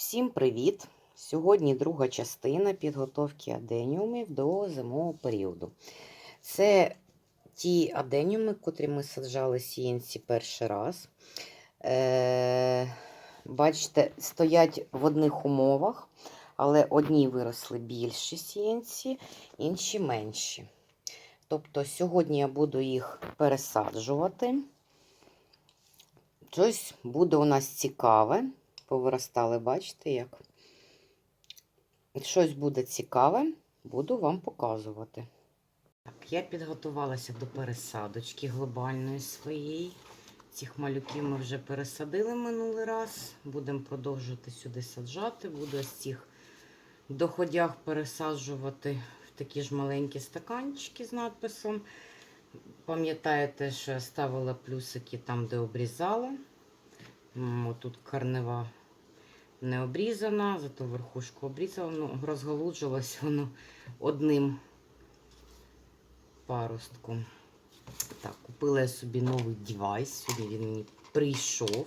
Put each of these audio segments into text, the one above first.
Всім привіт! Сьогодні друга частина підготовки аденіумів до зимового періоду. Це ті аденіуми, котрі ми саджали сіянці перший раз. Е, бачите, стоять в одних умовах, але одні виросли більші сіянці, інші менші. Тобто сьогодні я буду їх пересаджувати. Щось буде у нас цікаве повиростали, бачите, як. Щось буде цікаве, буду вам показувати. Так, я підготувалася до пересадочки глобальної своєї. Цих малюків ми вже пересадили минулий раз. Будемо продовжувати сюди саджати. Буду з цих доходях пересаджувати в такі ж маленькі стаканчики з надписом. Пам'ятаєте, що я ставила плюсики там, де обрізала. Тут корнева не обрізана, зато верхушку обрізала, ну, розголуджувалось воно одним паростком. Так, купила я собі новий девайс. Сьогодні він мені прийшов.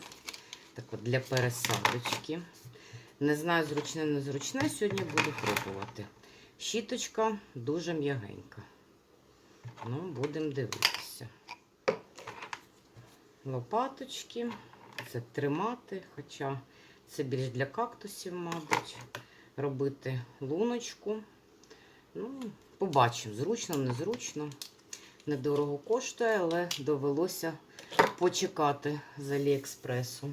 Так от для пересадочки. Не знаю, зручне, не зручне. Сьогодні буду пробувати. Щіточка дуже м'ягенька. Ну, будемо дивитися. Лопаточки. Це тримати, хоча це більш для кактусів, мабуть, робити луночку. Ну, побачимо, зручно, незручно. Недорого коштує, але довелося почекати з Аліекспресу.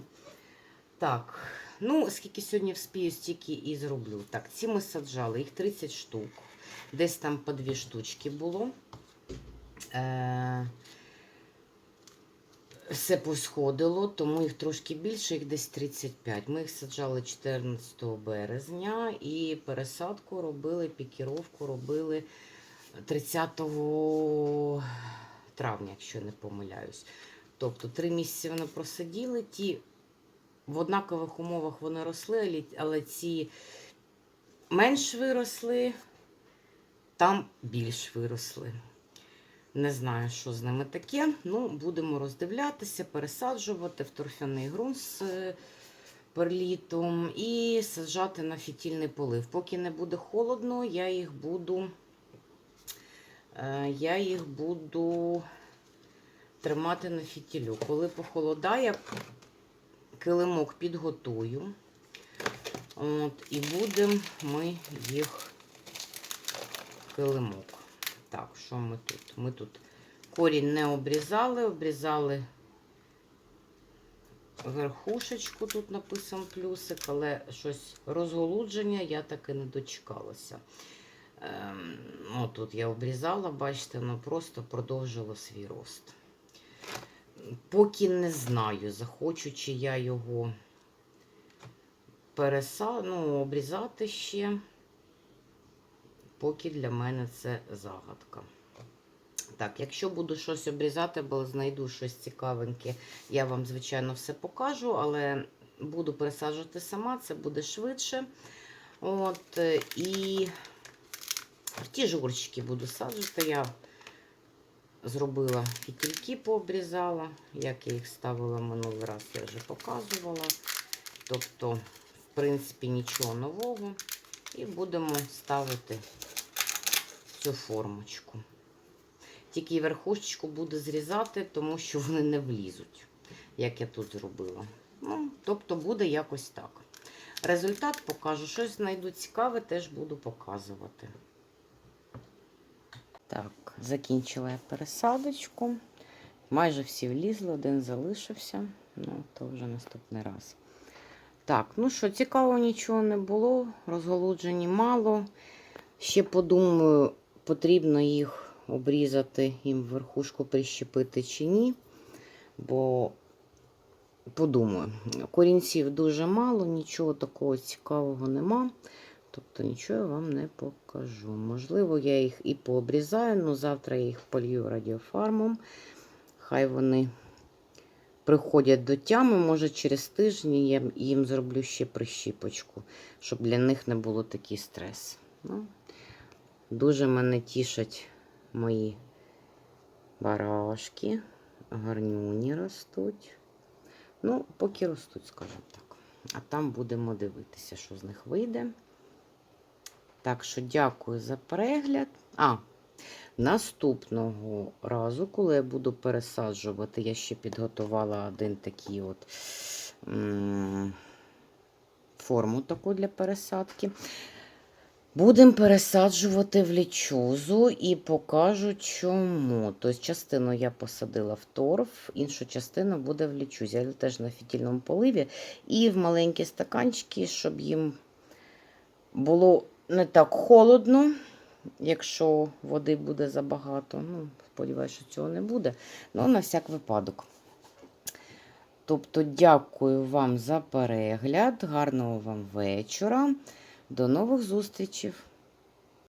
Так, ну, скільки сьогодні вспію, стільки і зроблю. Так, ці ми саджали, їх 30 штук. Десь там по дві штучки було. Е- все посходило, тому їх трошки більше, їх десь 35. Ми їх саджали 14 березня і пересадку робили, пікіровку робили 30 травня, якщо не помиляюсь. Тобто три місяці вони просиділи. Ті в однакових умовах вони росли, але ці менш виросли, там більш виросли. Не знаю, що з ними таке. Ну, будемо роздивлятися, пересаджувати в торфяний ґрунт з е, перлітом і саджати на фітільний полив. Поки не буде холодно, я їх буду, е, я їх буду тримати на фітілю. Коли похолодає, килимок підготую. От, і будемо ми їх килимок. Так, що ми тут? Ми тут корінь не обрізали, обрізали верхушечку, тут написано плюсик, але щось розголудження я таки не дочекалася. Ем, Отут я обрізала, бачите, воно просто продовжило свій рост. Поки не знаю, захочу, чи я його переса... ну, обрізати ще поки для мене це загадка. Так, якщо буду щось обрізати, бо знайду щось цікавеньке, я вам, звичайно, все покажу, але буду пересаджувати сама, це буде швидше. От, І ті ж горщики буду саджувати. Я зробила фітільки, пообрізала, як я їх ставила минулий раз, я вже показувала. Тобто, в принципі, нічого нового. І будемо ставити цю формочку. Тільки верхушечку буду зрізати, тому що вони не влізуть, як я тут зробила. Ну, тобто буде якось так. Результат покажу. Щось знайду цікаве, теж буду показувати. Так, закінчила я пересадочку. Майже всі влізли, один залишився. Ну, то вже наступний раз. Так, ну що, цікаво, нічого не було, розголуджені мало. Ще подумаю, потрібно їх обрізати, їм верхушку прищепити чи ні. Бо подумаю, корінців дуже мало, нічого такого цікавого нема. Тобто нічого я вам не покажу. Можливо, я їх і пообрізаю, але завтра я їх полью радіофармом. Хай вони приходять до тями, може через тиждень я їм зроблю ще прищіпочку, щоб для них не було такий стрес. Ну, Дуже мене тішать мої барашки. Гарнюні ростуть. Ну, поки ростуть, скажімо так. А там будемо дивитися, що з них вийде. Так що дякую за перегляд. А, наступного разу, коли я буду пересаджувати, я ще підготувала один такий от форму таку для пересадки. Будемо пересаджувати в лічузу і покажу чому. Тобто частину я посадила в торф, іншу частину буде в лічузі, але теж на фітільному поливі. І в маленькі стаканчики, щоб їм було не так холодно, якщо води буде забагато. Ну, сподіваюся, що цього не буде. Ну, на всяк випадок. Тобто, дякую вам за перегляд, гарного вам вечора. До нових зустрічей!